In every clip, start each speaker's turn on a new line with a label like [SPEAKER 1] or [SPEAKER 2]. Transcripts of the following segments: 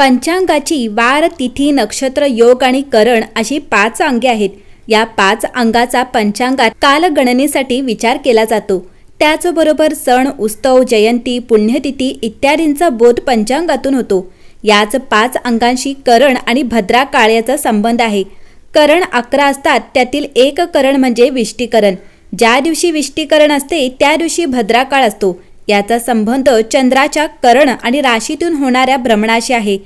[SPEAKER 1] पंचांगाची वार तिथी नक्षत्र योग आणि करण अशी पाच अंगे आहेत. या पाच अंगाचा पंचांगात कालगणनेसाठी विचार केला जातो. त्याचबरोबर सण उत्सव जयंती पुण्यतिथी इत्यादींचा बोध पंचांगातून होतो. याच पाच अंगांशी करण आणि भद्रा काळ याचा संबंध आहे. करण अकरा असतात त्यातील एक करण म्हणजे विष्टीकरण. ज्या दिवशी विष्टीकरण असते त्या दिवशी भद्रा काळ असतो. याचा संबंध चंद्राच्या करण आणि राशीतून होणाऱ्या भ्रमणाशी आहे.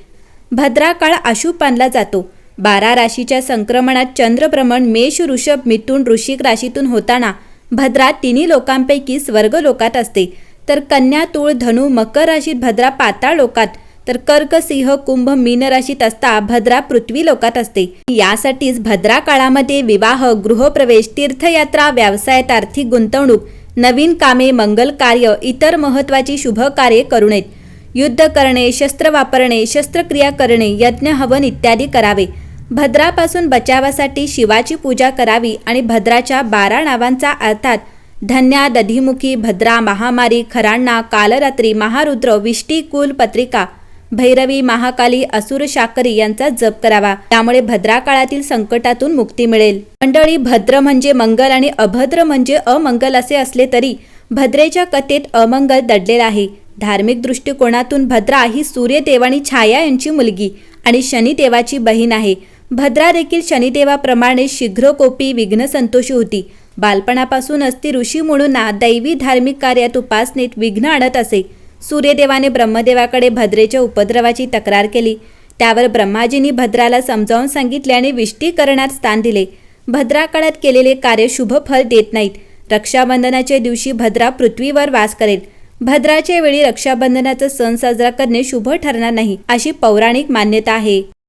[SPEAKER 1] भद्रा काळ अशुभ मानला जातो. बारा राशीच्या संक्रमणात चंद्रभ्रमण मेष ऋषभ मिथून ऋषिक राशीतून होताना भद्रा तिन्ही लोकांपैकी स्वर्ग लोकात असते. तर कन्या तुळ धनु मकर राशीत भद्रा पाताळ लोकात तर कर्क सिंह कुंभ मीन राशीत असता भद्रा पृथ्वी लोकात असते. यासाठीच भद्रा काळामध्ये विवाह गृहप्रवेश तीर्थयात्रा व्यवसायात आर्थिक गुंतवणूक नवीन कामे मंगल कार्य इतर महत्वाची शुभ कार्ये करू नयेत युद्ध करणे शस्त्र वापरणे शस्त्रक्रिया करणे यज्ञ हवन इत्यादी करावे. भद्रापासून बचावासाठी शिवाची पूजा करावी आणि भद्राच्या बारा नावांचा अर्थात धन्या दधिमुखी भद्रा महामारी खराण्णा कालरात्री महारुद्र विष्टी कुल पत्रिका भैरवी महाकाली असुर शाकरी यांचा जप करावा. त्यामुळे भद्रा काळातील संकटातून मुक्ती मिळेल. मंडळी भद्र म्हणजे मंगल आणि अभद्र म्हणजे अमंगल असे असले तरी भद्रेच्या कथेत अमंगल दडलेला आहे. धार्मिक दृष्टिकोनातून भद्रा ही सूर्यदेवानी छाया यांची मुलगी आणि शनिदेवाची बहीण आहे. भद्रा देखील शनिदेवाप्रमाणे शीघ्रकोपी विघ्न संतोषी होती. बालपणापासूनच ती ऋषी म्हणून दैवी धार्मिक कार्यात उपासनेत विघ्न आणत असे. सूर्यदेवाने ब्रह्मदेवाकडे भद्रेच्या उपद्रवाची तक्रार केली. त्यावर ब्रह्माजींनी भद्राला समजावून सांगितल्याने विष्टीकरणात स्थान दिले. भद्राकाळात केलेले कार्य शुभ फल देत नाहीत. रक्षाबंधनाच्या दिवशी भद्रा पृथ्वीवर वास करेल. भद्राच्या वेळी रक्षाबंधनाचा सण साजरा करणे शुभ ठरणार नाही अशी पौराणिक मान्यता आहे.